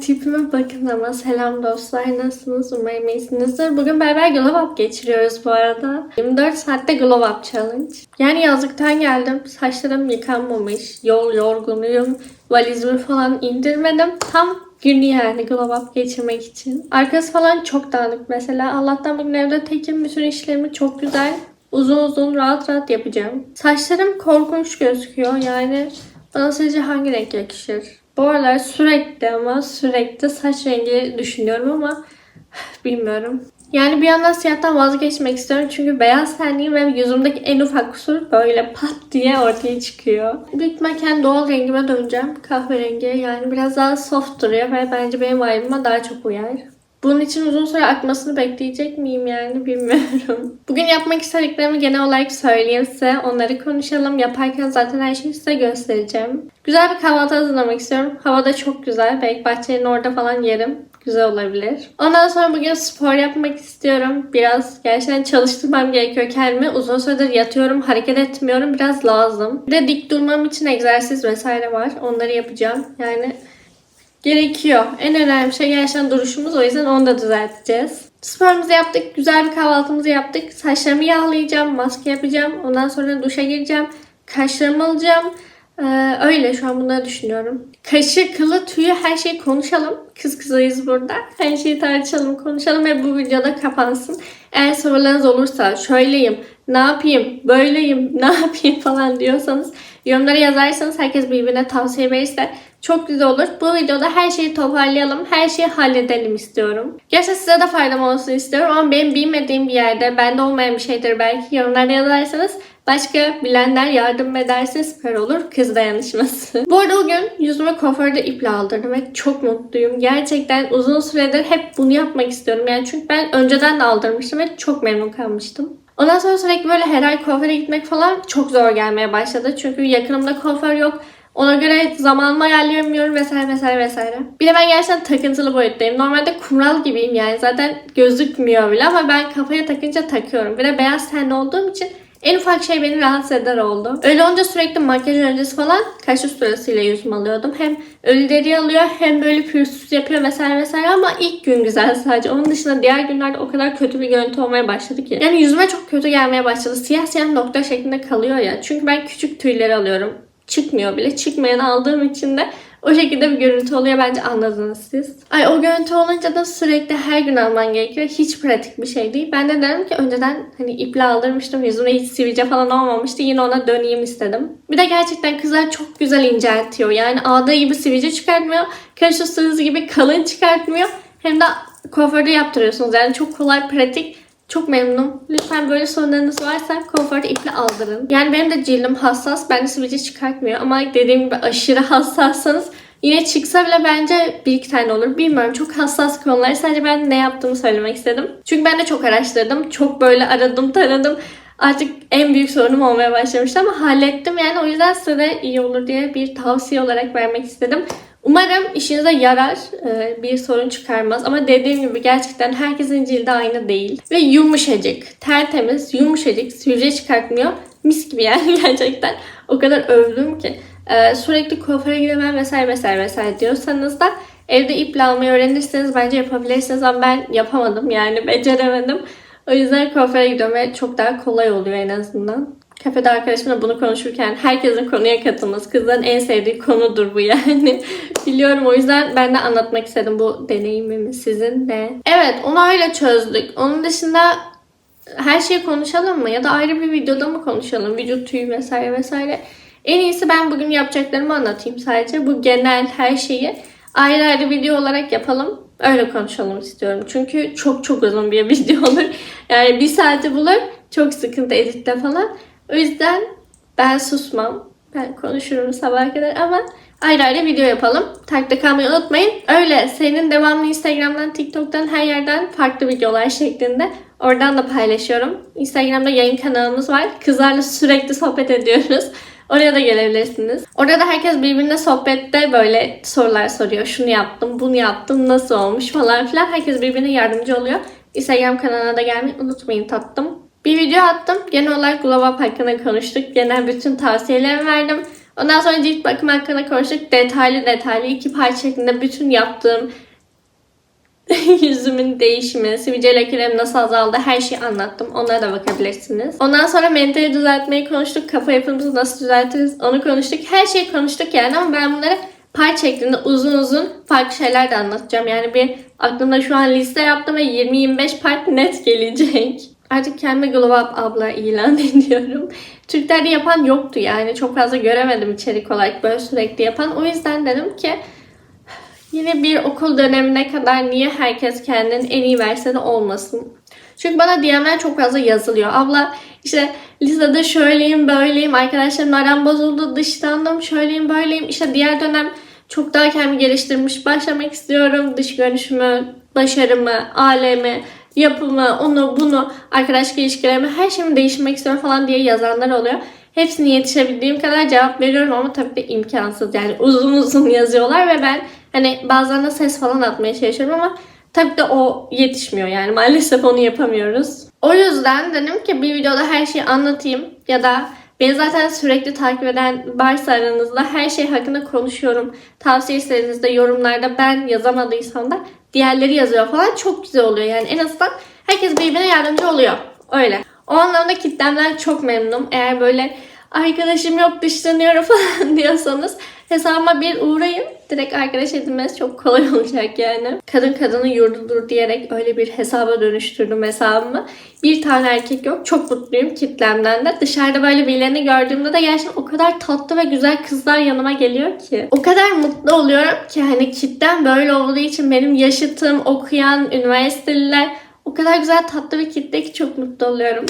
Tipime bakın ama selam dostlar nasılsınız umarım iyisinizdir. Bugün beraber glow up geçiriyoruz bu arada. 24 saatte glow up challenge. Yani yazlıktan geldim saçlarım yıkanmamış. Yol yorgunuyum. Valizimi falan indirmedim. Tam günü yani glow up geçirmek için. Arkası falan çok dağınık mesela. Allah'tan bugün evde tekim bütün işlerimi çok güzel uzun uzun rahat rahat yapacağım. Saçlarım korkunç gözüküyor yani bana sizce hangi renk yakışır? Bu aralar sürekli ama sürekli saç rengi düşünüyorum ama bilmiyorum. Yani bir yandan siyahtan vazgeçmek istiyorum çünkü beyaz tenliyim ve yüzümdeki en ufak kusur böyle pat diye ortaya çıkıyor. Büyük kendi doğal rengime döneceğim. Kahverengi yani biraz daha soft duruyor ve bence benim vibe'ıma daha çok uyar. Bunun için uzun süre akmasını bekleyecek miyim yani bilmiyorum. Bugün yapmak istediklerimi genel olarak söyleyeyim size. Onları konuşalım. Yaparken zaten her şeyi size göstereceğim. Güzel bir kahvaltı hazırlamak istiyorum. Hava da çok güzel. Belki bahçenin orada falan yerim. Güzel olabilir. Ondan sonra bugün spor yapmak istiyorum. Biraz gerçekten çalıştırmam gerekiyor kendimi. Uzun süredir yatıyorum, hareket etmiyorum. Biraz lazım. Bir de dik durmam için egzersiz vesaire var. Onları yapacağım. Yani gerekiyor. En önemli şey gerçekten duruşumuz. O yüzden onu da düzelteceğiz. Sporumuzu yaptık. Güzel bir kahvaltımızı yaptık. Saçlarımı yağlayacağım. Maske yapacağım. Ondan sonra duşa gireceğim. Kaşlarımı alacağım. Ee, öyle şu an bunları düşünüyorum. Kaşı, kılı, tüyü her şeyi konuşalım. Kız kızayız burada. Her şeyi tartışalım, konuşalım ve bu videoda kapansın. Eğer sorularınız olursa şöyleyim, ne yapayım, böyleyim, ne yapayım falan diyorsanız yorumlara yazarsanız herkes birbirine tavsiye verirse çok güzel olur. Bu videoda her şeyi toparlayalım, her şeyi halledelim istiyorum. Gerçekten size de faydam olsun istiyorum ama benim bilmediğim bir yerde, bende olmayan bir şeydir belki yorumlarda yazarsanız Başka bilenler yardım ederse süper olur. Kız dayanışması. Bu arada bugün yüzüme kuaförde iple aldırdım ve çok mutluyum. Gerçekten uzun süredir hep bunu yapmak istiyorum. Yani çünkü ben önceden de aldırmıştım ve çok memnun kalmıştım. Ondan sonra sürekli böyle her ay kuaföre gitmek falan çok zor gelmeye başladı. Çünkü yakınımda kuaför yok. Ona göre zamanımı ayarlayamıyorum vesaire vesaire vesaire. Bir de ben gerçekten takıntılı boyuttayım. Normalde kumral gibiyim yani. Zaten gözükmüyor bile ama ben kafaya takınca takıyorum. Bir de beyaz tenli olduğum için en ufak şey beni rahatsız eder oldu. Öyle olunca sürekli makyaj öncesi falan kaş usturasıyla yüzümü alıyordum. Hem ölü deri alıyor hem böyle pürüzsüz yapıyor vesaire vesaire ama ilk gün güzel sadece. Onun dışında diğer günlerde o kadar kötü bir görüntü olmaya başladı ki. Yani yüzüme çok kötü gelmeye başladı. Siyah siyah nokta şeklinde kalıyor ya. Çünkü ben küçük tüyleri alıyorum. Çıkmıyor bile. Çıkmayan aldığım için de o şekilde bir görüntü oluyor bence anladınız siz. Ay o görüntü olunca da sürekli her gün alman gerekiyor. Hiç pratik bir şey değil. Ben de derim ki önceden hani iple aldırmıştım. Yüzüme hiç sivilce falan olmamıştı. Yine ona döneyim istedim. Bir de gerçekten kızlar çok güzel inceltiyor. Yani ağda gibi sivilce çıkartmıyor. Kaş gibi kalın çıkartmıyor. Hem de kuaförde yaptırıyorsunuz. Yani çok kolay, pratik. Çok memnunum. Lütfen böyle sorunlarınız varsa kuaförde iple aldırın. Yani benim de cildim hassas. Bende sivilce çıkartmıyor. Ama dediğim gibi aşırı hassassanız yine çıksa bile bence bir iki tane olur. Bilmiyorum. Çok hassas konular. Sadece ben ne yaptığımı söylemek istedim. Çünkü ben de çok araştırdım. Çok böyle aradım taradım. Artık en büyük sorunum olmaya başlamıştı ama hallettim. Yani o yüzden size iyi olur diye bir tavsiye olarak vermek istedim. Umarım işinize yarar, e, bir sorun çıkarmaz. Ama dediğim gibi gerçekten herkesin cildi aynı değil. Ve yumuşacık, tertemiz, yumuşacık, sivilce çıkartmıyor. Mis gibi yani gerçekten. O kadar övdüm ki. E, sürekli kuaföre gidemem vesaire vesaire vesaire diyorsanız da evde iple almayı öğrenirseniz bence yapabilirsiniz. Ama ben yapamadım yani beceremedim. O yüzden kuaföre gidiyorum ve çok daha kolay oluyor en azından. Kafede arkadaşımla bunu konuşurken herkesin konuya katılması, kızların en sevdiği konudur bu yani. Biliyorum o yüzden ben de anlatmak istedim bu deneyimimi sizinle. Evet onu öyle çözdük. Onun dışında her şeyi konuşalım mı? Ya da ayrı bir videoda mı konuşalım? Vücut tüyü vesaire vesaire. En iyisi ben bugün yapacaklarımı anlatayım sadece. Bu genel her şeyi ayrı ayrı video olarak yapalım. Öyle konuşalım istiyorum. Çünkü çok çok uzun bir video olur. Yani bir saati bulur. Çok sıkıntı editte falan. O yüzden ben susmam. Ben konuşurum sabaha kadar ama ayrı ayrı video yapalım. Takipte kalmayı unutmayın. Öyle senin devamlı Instagram'dan, TikTok'tan her yerden farklı videolar şeklinde oradan da paylaşıyorum. Instagram'da yayın kanalımız var. Kızlarla sürekli sohbet ediyoruz. Oraya da gelebilirsiniz. Orada da herkes birbirine sohbette böyle sorular soruyor. Şunu yaptım, bunu yaptım, nasıl olmuş falan filan. Herkes birbirine yardımcı oluyor. Instagram kanalına da gelmeyi unutmayın tattım. Bir video attım. Genel olarak Glow Up hakkında konuştuk. Genel bütün tavsiyelerimi verdim. Ondan sonra cilt bakım hakkında konuştuk. Detaylı detaylı iki parça şeklinde bütün yaptığım yüzümün değişimi, sivilce lekelerim nasıl azaldı her şeyi anlattım. Onlara da bakabilirsiniz. Ondan sonra mentali düzeltmeyi konuştuk. Kafa yapımızı nasıl düzeltiriz onu konuştuk. Her şeyi konuştuk yani ama ben bunları part şeklinde uzun uzun farklı şeyler de anlatacağım. Yani bir aklımda şu an liste yaptım ve 20-25 part net gelecek. Artık kendime Glow Up abla ilan ediyorum. Türklerde yapan yoktu yani. Çok fazla göremedim içerik olarak böyle sürekli yapan. O yüzden dedim ki Yine bir okul dönemine kadar niye herkes kendinin en iyi versiyonu olmasın? Çünkü bana DM'ler çok fazla yazılıyor. Abla işte lisede şöyleyim böyleyim arkadaşlarım aram bozuldu dışlandım şöyleyim böyleyim. İşte diğer dönem çok daha kendimi geliştirmiş başlamak istiyorum. Dış görünüşümü, başarımı, alemi, yapımı, onu bunu, arkadaşlık ilişkilerimi her şeyimi değiştirmek istiyorum falan diye yazanlar oluyor. Hepsini yetişebildiğim kadar cevap veriyorum ama tabii de imkansız. Yani uzun uzun yazıyorlar ve ben hani bazen de ses falan atmaya çalışıyorum ama tabii de o yetişmiyor yani maalesef onu yapamıyoruz. O yüzden dedim ki bir videoda her şeyi anlatayım ya da Beni zaten sürekli takip eden varsa aranızda her şey hakkında konuşuyorum. Tavsiye istediğinizde yorumlarda ben yazamadıysam da diğerleri yazıyor falan çok güzel oluyor. Yani en azından herkes birbirine yardımcı oluyor. Öyle. O anlamda kitlemden çok memnunum. Eğer böyle arkadaşım yok dışlanıyorum falan diyorsanız hesabıma bir uğrayın. Direkt arkadaş edinmesi çok kolay olacak yani. Kadın kadını yurdudur diyerek öyle bir hesaba dönüştürdüm hesabımı. Bir tane erkek yok. Çok mutluyum kitlemden de. Dışarıda böyle birilerini gördüğümde de gerçekten o kadar tatlı ve güzel kızlar yanıma geliyor ki. O kadar mutlu oluyorum ki hani kitlem böyle olduğu için benim yaşıtım, okuyan, üniversiteliler o kadar güzel tatlı bir kitle ki çok mutlu oluyorum.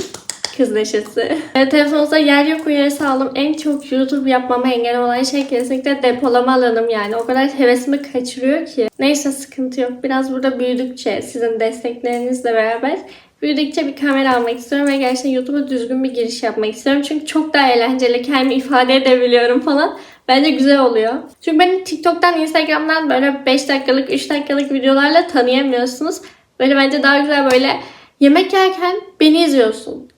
Kız neşesi. E, telefonunuzda yer yok uyarısı aldım. En çok YouTube yapmama engel olan şey kesinlikle depolama alanım yani. O kadar hevesimi kaçırıyor ki. Neyse sıkıntı yok. Biraz burada büyüdükçe sizin desteklerinizle beraber büyüdükçe bir kamera almak istiyorum ve gerçekten YouTube'a düzgün bir giriş yapmak istiyorum. Çünkü çok daha eğlenceli. Kendimi ifade edebiliyorum falan. Bence güzel oluyor. Çünkü beni TikTok'tan, Instagram'dan böyle 5 dakikalık, 3 dakikalık videolarla tanıyamıyorsunuz. Böyle bence daha güzel böyle yemek yerken beni izliyorsun.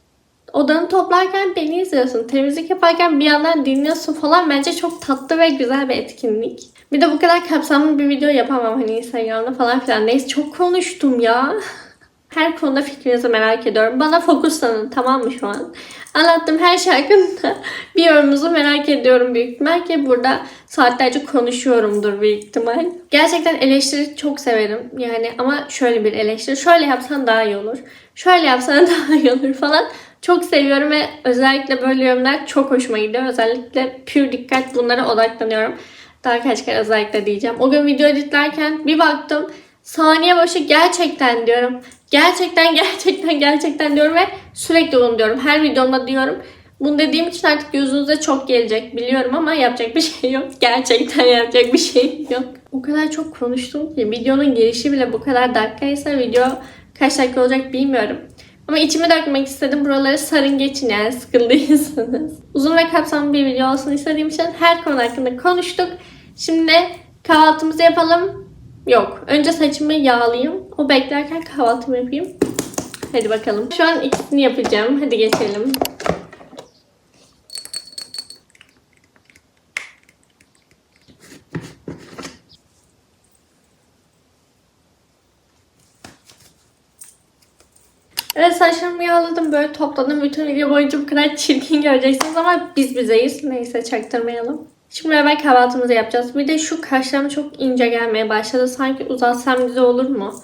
Odanı toplarken beni izliyorsun. Temizlik yaparken bir yandan dinliyorsun falan. Bence çok tatlı ve güzel bir etkinlik. Bir de bu kadar kapsamlı bir video yapamam hani Instagram'da falan filan. Neyse çok konuştum ya. Her konuda fikrinizi merak ediyorum. Bana fokuslanın tamam mı şu an? Anlattığım her şey hakkında bir yorumunuzu merak ediyorum büyük ihtimal ki burada saatlerce konuşuyorumdur büyük ihtimal. Gerçekten eleştiri çok severim. Yani ama şöyle bir eleştiri. Şöyle yapsan daha iyi olur. Şöyle yapsan daha iyi olur falan. Çok seviyorum ve özellikle böyle yorumlar çok hoşuma gidiyor. Özellikle pür dikkat bunlara odaklanıyorum. Daha kaç kere özellikle diyeceğim. O gün video editlerken bir baktım saniye başı gerçekten diyorum. Gerçekten gerçekten gerçekten diyorum ve sürekli bunu diyorum. Her videomda diyorum. Bunu dediğim için artık gözünüze çok gelecek biliyorum ama yapacak bir şey yok. Gerçekten yapacak bir şey yok. O kadar çok konuştum ki videonun girişi bile bu kadar dakikaysa video kaç dakika olacak bilmiyorum. Ama içimi dökmek istedim. Buraları sarın geçin yani sıkıldıysanız. Uzun ve kapsamlı bir video olsun istediğim için her konu hakkında konuştuk. Şimdi kahvaltımızı yapalım. Yok. Önce saçımı yağlayayım. O beklerken kahvaltımı yapayım. Hadi bakalım. Şu an ikisini yapacağım. Hadi geçelim. Evet saçlarımı yağladım böyle topladım. Bütün video boyunca bu kadar çirkin göreceksiniz ama biz bizeyiz. Neyse çaktırmayalım. Şimdi beraber kahvaltımızı yapacağız. Bir de şu kaşlarım çok ince gelmeye başladı. Sanki uzatsam güzel olur mu?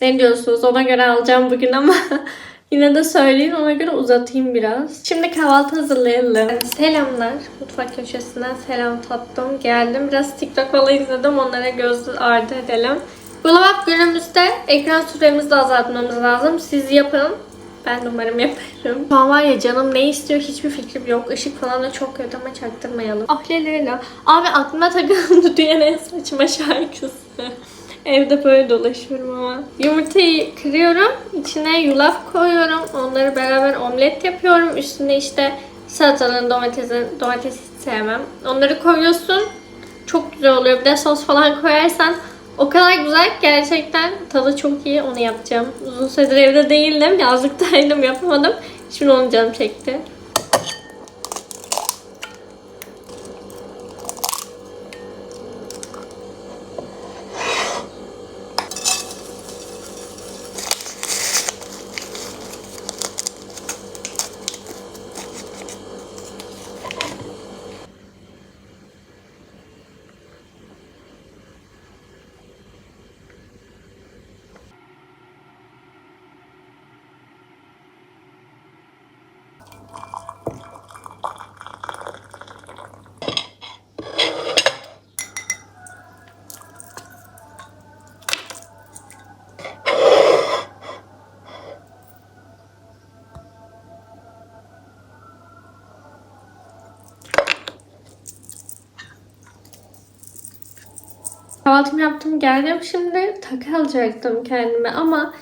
Ne diyorsunuz? Ona göre alacağım bugün ama yine de söyleyin ona göre uzatayım biraz. Şimdi kahvaltı hazırlayalım. Selamlar. Mutfak köşesinden selam tattım. Geldim. Biraz TikTok falan izledim. Onlara göz ardı edelim. Glow Up günümüzde ekran süremizi de azaltmamız lazım. Siz yapın. Ben umarım yaparım. Şu an var ya canım ne istiyor hiçbir fikrim yok. Işık falan da çok kötü ama çaktırmayalım. Ah Leyla. Abi aklıma takılan Dudu'ya en saçma şarkısı. Evde böyle dolaşıyorum ama. Yumurtayı kırıyorum. içine yulaf koyuyorum. Onları beraber omlet yapıyorum. Üstüne işte salatalığın, domatesin, domates hiç sevmem. Onları koyuyorsun. Çok güzel oluyor. Bir de sos falan koyarsan o kadar güzel ki gerçekten tadı çok iyi onu yapacağım. Uzun süredir evde değildim. Yazlıktaydım yapamadım. Şimdi onu canım çekti. Kahvaltımı yaptım geldim. Şimdi takı alacaktım kendime ama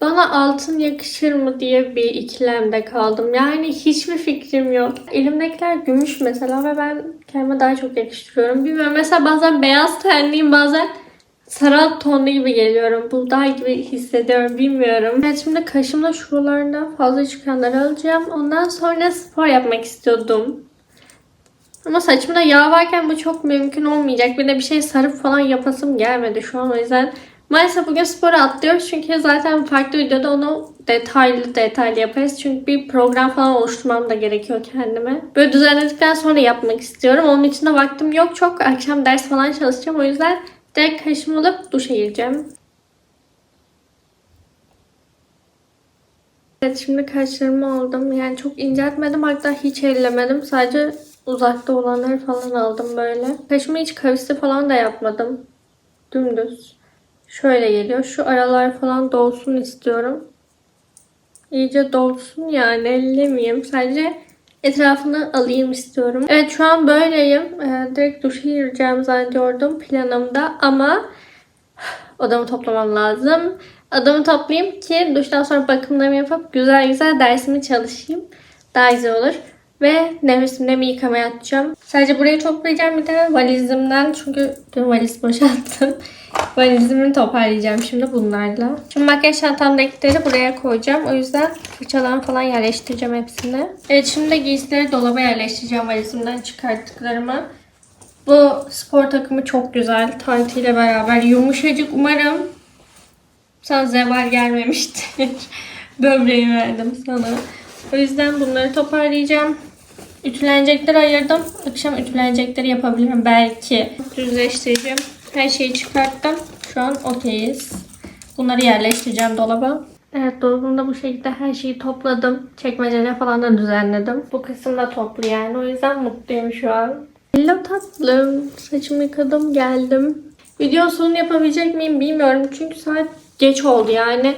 bana altın yakışır mı diye bir ikilemde kaldım. Yani hiçbir fikrim yok. Elimdekiler gümüş mesela ve ben kendime daha çok yakıştırıyorum. Bilmiyorum mesela bazen beyaz tenliyim bazen sarı tonlu gibi geliyorum. Buğday gibi hissediyorum. Bilmiyorum. Evet şimdi kaşımda şuralarında fazla çıkanları alacağım. Ondan sonra spor yapmak istiyordum. Ama saçımda yağ varken bu çok mümkün olmayacak. Bir de bir şey sarıp falan yapasım gelmedi şu an o yüzden. Maalesef bugün spora atlıyoruz çünkü zaten farklı videoda onu detaylı detaylı yaparız. Çünkü bir program falan oluşturmam da gerekiyor kendime. Böyle düzenledikten sonra yapmak istiyorum. Onun için de vaktim yok çok. Akşam ders falan çalışacağım. O yüzden direkt kaşımı alıp duşa gireceğim. Evet şimdi kaşlarımı aldım. Yani çok inceltmedim hatta hiç ellemedim. Sadece uzakta olanları falan aldım böyle. Kaşımı hiç kavisli falan da yapmadım. Dümdüz. Şöyle geliyor. Şu aralar falan dolsun istiyorum. İyice dolsun yani ellemeyeyim. Sadece etrafını alayım istiyorum. Evet şu an böyleyim. Ee, direkt duşa gireceğim zannediyordum planımda ama odamı toplamam lazım. Odamı toplayayım ki duştan sonra bakımlarımı yapıp güzel güzel dersimi çalışayım. Daha güzel olur. Ve nefesimle yıkamaya atacağım. Sadece burayı toplayacağım bir de valizimden. Çünkü dün valiz boşalttım. Valizimi toparlayacağım şimdi bunlarla. Şimdi makyaj çantamdakileri buraya koyacağım. O yüzden fırçalarımı falan yerleştireceğim hepsini. Evet şimdi de giysileri dolaba yerleştireceğim valizimden çıkarttıklarımı. Bu spor takımı çok güzel. Tantiyle beraber yumuşacık. Umarım sana zeval gelmemiştir. Böbreği verdim sana. O yüzden bunları toparlayacağım. Ütülenecekleri ayırdım. Akşam ütülenecekleri yapabilirim belki. Düzleştireceğim. Her şeyi çıkarttım. Şu an okeyiz. Bunları yerleştireceğim dolaba. Evet dolabımda bu şekilde her şeyi topladım. Çekmeceleri falan da düzenledim. Bu kısım da toplu yani. O yüzden mutluyum şu an. Hello tatlım. Saçımı yıkadım geldim. Video sonu yapabilecek miyim bilmiyorum. Çünkü saat geç oldu yani.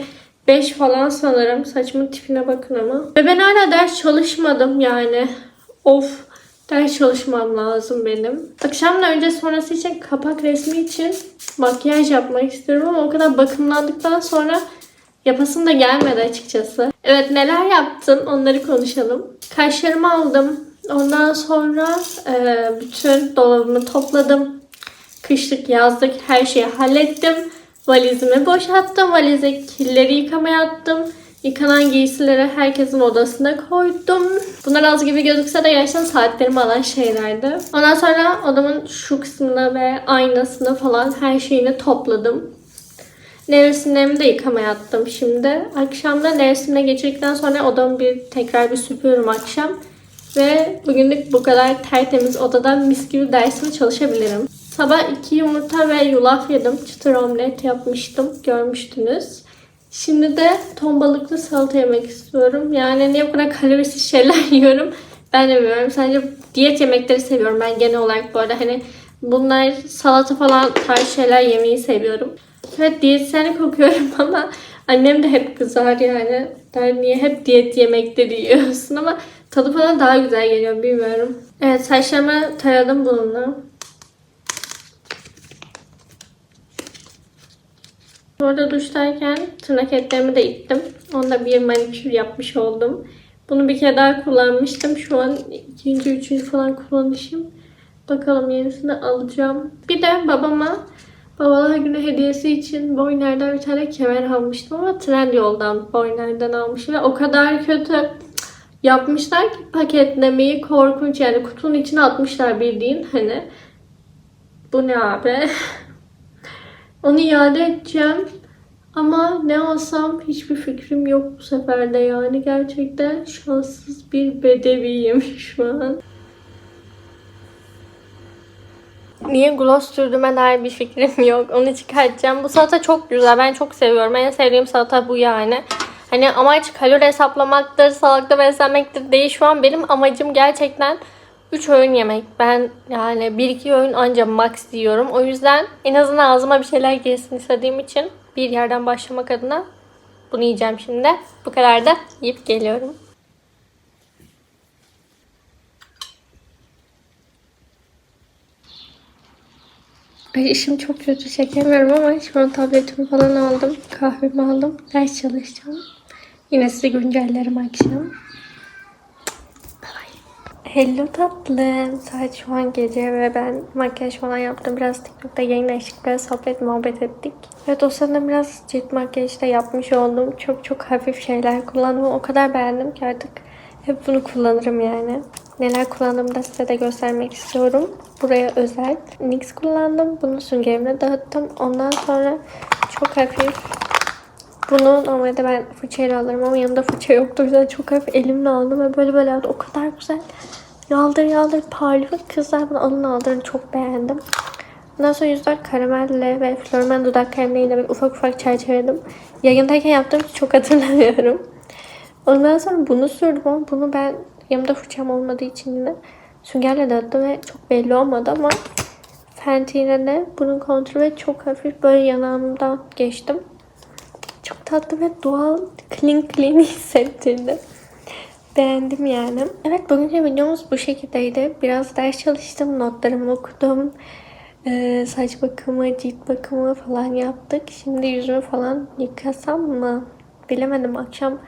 5 falan sanırım. Saçımın tipine bakın ama. Ve ben hala ders çalışmadım yani. Of. Ders çalışmam lazım benim. Akşamdan önce sonrası için kapak resmi için makyaj yapmak istiyorum ama o kadar bakımlandıktan sonra yapasım da gelmedi açıkçası. Evet neler yaptım onları konuşalım. Kaşlarımı aldım. Ondan sonra e, bütün dolabımı topladım. Kışlık yazlık her şeyi hallettim. Valizimi boşalttım. Valize kirleri yıkamaya attım. Yıkanan giysileri herkesin odasına koydum. Bunlar az gibi gözükse de gerçekten saatlerimi alan şeylerdi. Ondan sonra odamın şu kısmını ve aynasını falan her şeyini topladım. Nevresimlerimi de yıkamaya attım şimdi. Akşamda nevresimle geçirdikten sonra odamı bir tekrar bir süpürüyorum akşam. Ve bugünlük bu kadar tertemiz odadan mis gibi dersimi çalışabilirim. Sabah iki yumurta ve yulaf yedim. Çıtır omlet yapmıştım. Görmüştünüz. Şimdi de ton balıklı salata yemek istiyorum. Yani niye bu kadar kalorisiz şeyler yiyorum ben de bilmiyorum. Sadece diyet yemekleri seviyorum ben genel olarak arada. Hani bunlar salata falan tarz şeyler yemeyi seviyorum. Evet diyetisyenlik okuyorum ama annem de hep kızar yani. Der niye hep diyet yemekleri yiyorsun ama tadı falan daha güzel geliyor bilmiyorum. Evet saçlarımı taradım bununla. Orada duştayken tırnak etlerimi de ittim. Onda bir manikür yapmış oldum. Bunu bir kere daha kullanmıştım. Şu an ikinci, üçüncü falan kullanışım. Bakalım yenisini alacağım. Bir de babama babalar günü hediyesi için Boyner'den bir tane kemer almıştım ama Trendyol'dan Boyner'den almışım ve o kadar kötü yapmışlar ki paketlemeyi korkunç yani kutunun içine atmışlar bildiğin hani bu ne abi Onu iade edeceğim. Ama ne alsam hiçbir fikrim yok bu sefer de yani. Gerçekten şanssız bir bedeviyim şu an. Niye gloss sürdüğüme dair bir fikrim yok. Onu çıkartacağım. Bu salata çok güzel. Ben çok seviyorum. En sevdiğim salata bu yani. Hani amaç kalori hesaplamaktır, sağlıklı beslenmektir değil. Şu an benim amacım gerçekten 3 öğün yemek. Ben yani 1-2 öğün anca max yiyorum. O yüzden en azından ağzıma bir şeyler girsin istediğim için bir yerden başlamak adına bunu yiyeceğim şimdi. Bu kadar da yiyip geliyorum. Ay işim çok kötü çekemiyorum ama şu an tabletimi falan aldım. Kahvemi aldım. Ders çalışacağım. Yine sizi güncellerim akşam. Hello tatlım. Saat şu an gece ve ben makyaj falan yaptım. Biraz TikTok'ta yayınlaştık. Biraz sohbet muhabbet ettik. Evet o sırada biraz cilt makyajı da yapmış oldum. Çok çok hafif şeyler kullandım. O kadar beğendim ki artık hep bunu kullanırım yani. Neler kullandığımı da size de göstermek istiyorum. Buraya özel NYX kullandım. Bunu süngerimle dağıttım. Ondan sonra çok hafif bunu normalde ben fırçayla alırım ama yanımda fırça yoktu. O yüzden çok hafif elimle aldım ve böyle böyle aldım. O kadar güzel. Yaldır yaldır parlıyor. Kızlar bunu alın aldırın çok beğendim. Ondan sonra yüzler karamelle ve flormen dudak kremleriyle böyle ufak ufak çerçeveledim. Yayındayken yaptığım çok hatırlamıyorum. Ondan sonra bunu sürdüm ama bunu ben yanımda fırçam olmadığı için yine süngerle dağıttım ve çok belli olmadı ama Fenty ile de bunun kontrolü çok hafif böyle yanağımdan geçtim. Çok tatlı ve doğal clean clean hissettirdi. Beğendim yani. Evet bugünkü videomuz bu şekildeydi. Biraz ders çalıştım, notlarımı okudum. Ee, saç bakımı, cilt bakımı falan yaptık. Şimdi yüzümü falan yıkasam mı? Bilemedim. Akşam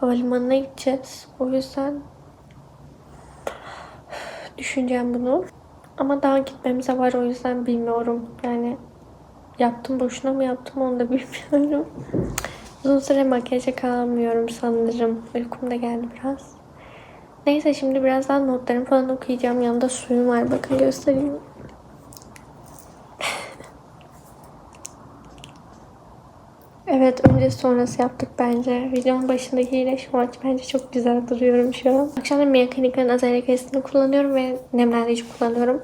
havalimanına gideceğiz. O yüzden düşüneceğim bunu. Ama daha gitmemize var o yüzden bilmiyorum. Yani yaptım boşuna mı yaptım onu da bilmiyorum. Uzun süre makyaja kalamıyorum sanırım. Uykum da geldi biraz. Neyse şimdi birazdan notlarımı falan okuyacağım. Yanında suyum var. Bakın göstereyim. Evet önce sonrası yaptık bence. Videonun başındakiyle şu maç bence çok güzel duruyorum şu an. Akşam da Mia azalya kesitini kullanıyorum ve nemlendirici kullanıyorum.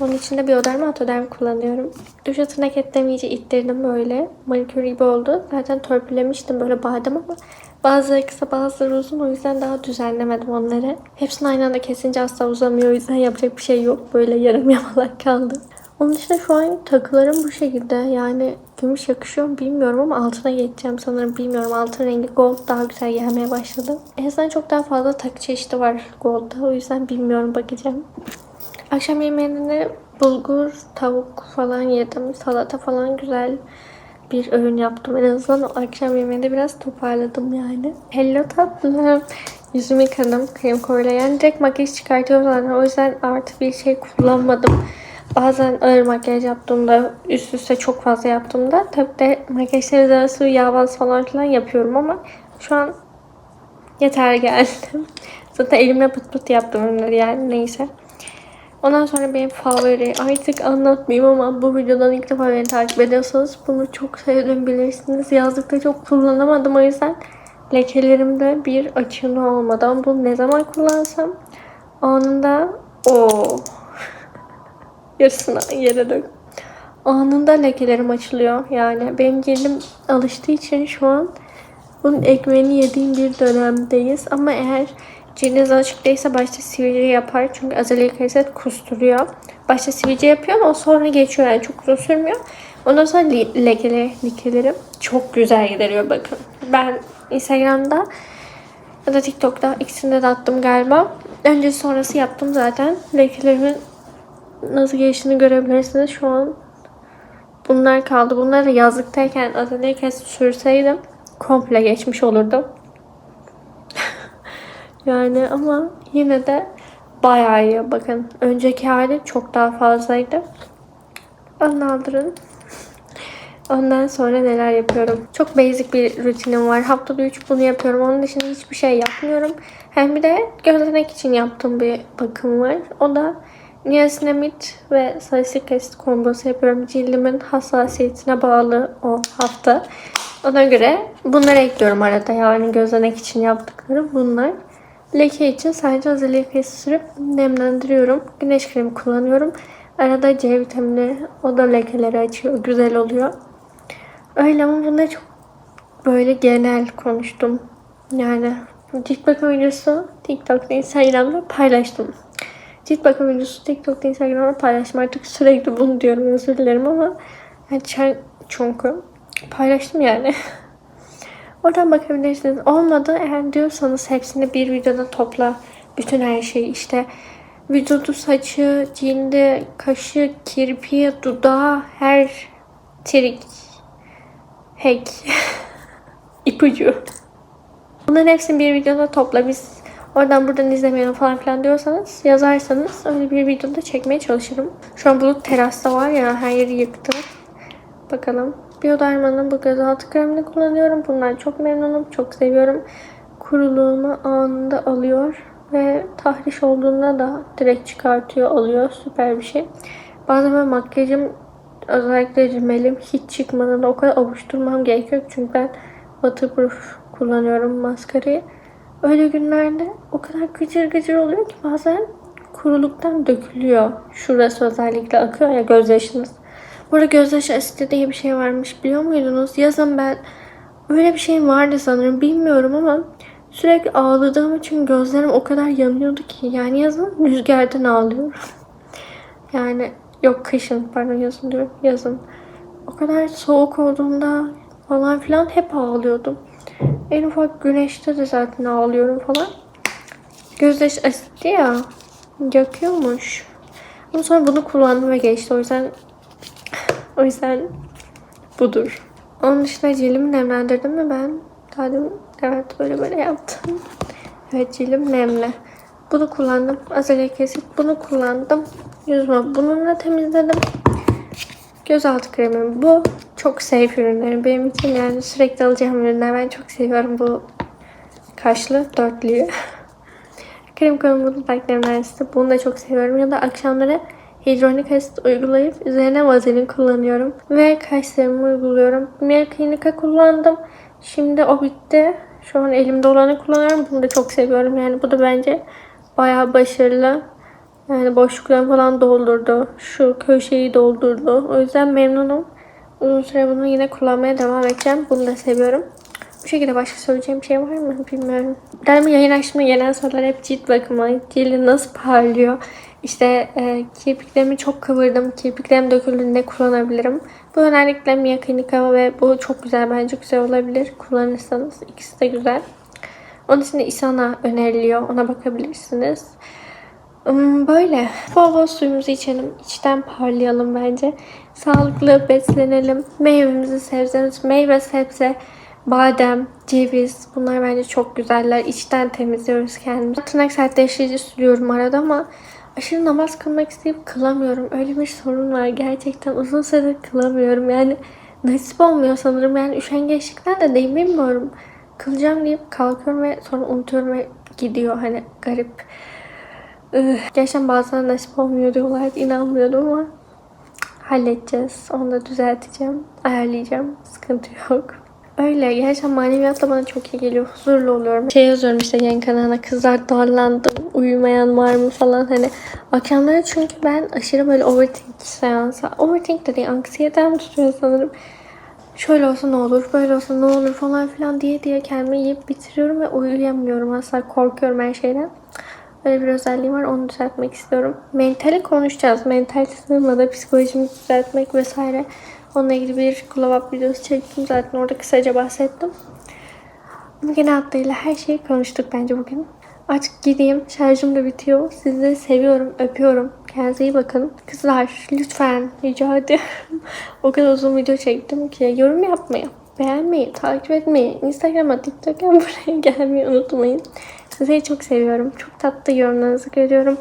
Onun için de Bioderm Atoderm kullanıyorum. Duş tırnak etlerini iyice ittirdim böyle. Manikür gibi oldu. Zaten törpülemiştim böyle badem ama bazıları kısa bazıları uzun o yüzden daha düzenlemedim onları. Hepsini aynı anda kesince asla uzamıyor o yüzden yapacak bir şey yok. Böyle yarım yamalak kaldı. Onun dışında şu an takılarım bu şekilde. Yani gümüş yakışıyor mu bilmiyorum ama altına geçeceğim sanırım bilmiyorum. Altın rengi gold daha güzel gelmeye başladı. En azından çok daha fazla takı çeşidi var gold'da. O yüzden bilmiyorum bakacağım. Akşam yemeğinde bulgur, tavuk falan yedim. Salata falan güzel bir öğün yaptım. En azından o akşam yemeğinde biraz toparladım yani. Hello tatlım. Yüzümü yıkadım. Krem. Yani direkt makyaj çıkartıyorum zaten. O yüzden artı bir şey kullanmadım. Bazen ağır makyaj yaptığımda, üst üste çok fazla yaptığımda tabii de makyajları arası yağ bazı falan filan yapıyorum ama şu an yeter geldim. Zaten elimle pıt pıt yaptım onları yani neyse. Ondan sonra benim favori artık anlatmayayım ama bu videodan ilk defa beni takip ediyorsanız bunu çok sevdim bilirsiniz. Yazlıkta çok kullanamadım o yüzden lekelerimde bir açılma olmadı ama bunu ne zaman kullansam anında o yarısına yere dök. Anında lekelerim açılıyor. Yani benim cildim alıştığı için şu an bunun ekmeğini yediğim bir dönemdeyiz. Ama eğer cildiniz alışık değilse başta sivilce yapar. Çünkü azaleik asit kusturuyor. Başta sivilce yapıyor ama sonra geçiyor. Yani çok uzun sürmüyor. Ondan sonra le- lekeleri, lekelerim çok güzel gideriyor bakın. Ben Instagram'da ya da TikTok'ta ikisinde de attım galiba. Önce sonrası yaptım zaten. Lekelerimin nasıl geçtiğini görebilirsiniz. Şu an bunlar kaldı. Bunları yazlıktayken azaleik asit sürseydim komple geçmiş olurdu. Yani ama yine de bayağı iyi. Bakın önceki hali çok daha fazlaydı. Anladırın. Ondan sonra neler yapıyorum? Çok basic bir rutinim var. Haftada 3 bunu yapıyorum. Onun dışında hiçbir şey yapmıyorum. Hem bir de gözenek için yaptığım bir bakım var. O da niacinamide ve salisilik asit kombosu yapıyorum. Cildimin hassasiyetine bağlı o hafta. Ona göre bunları ekliyorum arada. Yani gözenek için yaptıklarım bunlar. Leke için sadece azaleik asit sürüp nemlendiriyorum. Güneş kremi kullanıyorum. Arada C vitamini o da lekeleri açıyor. Güzel oluyor. Öyle ama bunları çok böyle genel konuştum. Yani cilt bakım videosu TikTok'ta, Instagram'da paylaştım. Cilt bakım videosu TikTok'ta, Instagram'da paylaştım. Artık sürekli bunu diyorum özür dilerim ama yani çünkü paylaştım yani. Oradan bakabilirsiniz. Olmadı eğer diyorsanız hepsini bir videoda topla. Bütün her şeyi işte vücudu, saçı, cildi, kaşı, kirpiği, dudağı, her trik, hack, ipucu. Bunların hepsini bir videoda topla biz oradan buradan izlemeyelim falan filan diyorsanız yazarsanız öyle bir videoda çekmeye çalışırım. Şu an bulut terasta var ya her yeri yıktı. Bakalım. Bioderma'nın bu gözaltı kremini kullanıyorum. Bundan çok memnunum. Çok seviyorum. Kuruluğunu anında alıyor. Ve tahriş olduğunda da direkt çıkartıyor, alıyor. Süper bir şey. Bazen böyle makyajım özellikle rimelim hiç çıkmadığında o kadar avuşturmam gerekiyor. Çünkü ben waterproof kullanıyorum maskarayı. Öyle günlerde o kadar gıcır gıcır oluyor ki bazen kuruluktan dökülüyor. Şurası özellikle akıyor ya gözyaşınız. Burada gözyaşı asidi diye bir şey varmış biliyor muydunuz? Yazın ben öyle bir şey vardı sanırım bilmiyorum ama sürekli ağladığım için gözlerim o kadar yanıyordu ki. Yani yazın rüzgardan ağlıyorum. yani yok kışın pardon yazın diyorum yazın. O kadar soğuk olduğunda falan filan hep ağlıyordum. En ufak güneşte de zaten ağlıyorum falan. Gözyaş asitli ya. Yakıyormuş. Ama sonra bunu kullandım ve geçti. O yüzden o yüzden budur. Onun dışında cilimi nemlendirdim mi ben? Daha demin, evet böyle böyle yaptım. Evet cilim nemli. Bunu kullandım. Azale kesip bunu kullandım. Yüzümü bununla temizledim. Gözaltı kremim bu. Çok safe ürünlerim. Benim için yani sürekli alacağım ürünler. Ben çok seviyorum bu kaşlı dörtlüyü. Krem kalınlığı dudak nemlendiricisi. Bunu da çok seviyorum. Ya da akşamları hidronik asit uygulayıp üzerine vazelin kullanıyorum. Ve kaşlarımı uyguluyorum. Mel Clinica kullandım. Şimdi o bitti. Şu an elimde olanı kullanıyorum. Bunu da çok seviyorum. Yani bu da bence bayağı başarılı. Yani boşluklarını falan doldurdu. Şu köşeyi doldurdu. O yüzden memnunum. Uzun süre bunu yine kullanmaya devam edeceğim. Bunu da seviyorum. Bu şekilde başka söyleyeceğim şey var mı bilmiyorum. Dermi yayın açtığımda gelen sorular hep cilt bakımı. Cildi nasıl parlıyor? İşte e, kirpiklerimi çok kıvırdım. Kirpiklerim döküldü ne kullanabilirim? Bu özellikle Mia Clinica ve bu çok güzel. Bence güzel olabilir. Kullanırsanız. ikisi de güzel. Onun için de Isana öneriliyor. Ona bakabilirsiniz. Hmm, Böyle. Bol bol suyumuzu içelim. içten parlayalım bence. Sağlıklı beslenelim. Meyvemizi, sebzemiz, meyve, sebze, badem, ceviz. Bunlar bence çok güzeller. İçten temizliyoruz kendimizi. Tırnak sertleştirici sürüyorum arada ama aşırı namaz kılmak isteyip kılamıyorum. Öyle bir sorun var. Gerçekten uzun süredir kılamıyorum. Yani nasip olmuyor sanırım. Yani üşengeçlikten de değil bilmiyorum. Kılacağım deyip kalkıyorum ve sonra unutuyorum ve gidiyor. Hani garip. Üh, Gerçekten bazen nasip olmuyor diyorlardı. inanmıyordum ama halledeceğiz. Onu da düzelteceğim. Ayarlayacağım. Sıkıntı yok. Öyle. Gerçekten maneviyat da bana çok iyi geliyor. Huzurlu oluyorum. Şey yazıyorum işte yayın kanalına. Kızlar darlandım. Uyumayan var mı falan. Hani akşamları çünkü ben aşırı böyle overthink seansı. Overthink de değil. Anksiyetem tutuyor sanırım. Şöyle olsa ne olur, böyle olsa ne olur falan filan diye diye kendimi yiyip bitiriyorum ve uyuyamıyorum. Asla korkuyorum her şeyden. Böyle bir özelliğim var. Onu düzeltmek istiyorum. Mentali konuşacağız. Mental sınırmada psikolojimi düzeltmek vesaire. Onunla ilgili bir glow videosu çektim. Zaten orada kısaca bahsettim. Genel hatlarıyla her şeyi konuştuk bence bugün. Artık gideyim. Şarjım da bitiyor. Sizi seviyorum, öpüyorum. Kendinize iyi bakın. Kızlar lütfen rica ediyorum. o kadar uzun video çektim ki yorum yapmayı, beğenmeyi, takip etmeyi, Instagram'a, TikTok'a buraya gelmeyi unutmayın. Sizi çok seviyorum. Çok tatlı yorumlarınızı görüyorum.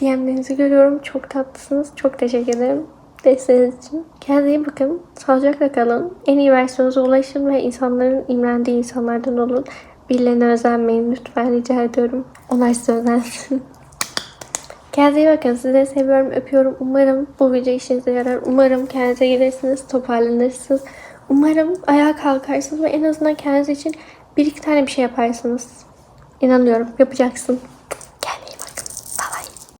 DM'lerinizi görüyorum. Çok tatlısınız. Çok teşekkür ederim desteğiniz için. Kendinize iyi bakın. Sağlıcakla kalın. En iyi versiyonunuza ulaşın ve insanların imrendiği insanlardan olun. Birilerine özenmeyin lütfen rica ediyorum. Onlar size özensin. Kendinize iyi bakın. Sizleri seviyorum, öpüyorum. Umarım bu video işinize yarar. Umarım kendinize gelirsiniz, toparlanırsınız. Umarım ayağa kalkarsınız ve en azından kendiniz için bir iki tane bir şey yaparsınız. İnanıyorum. Yapacaksın.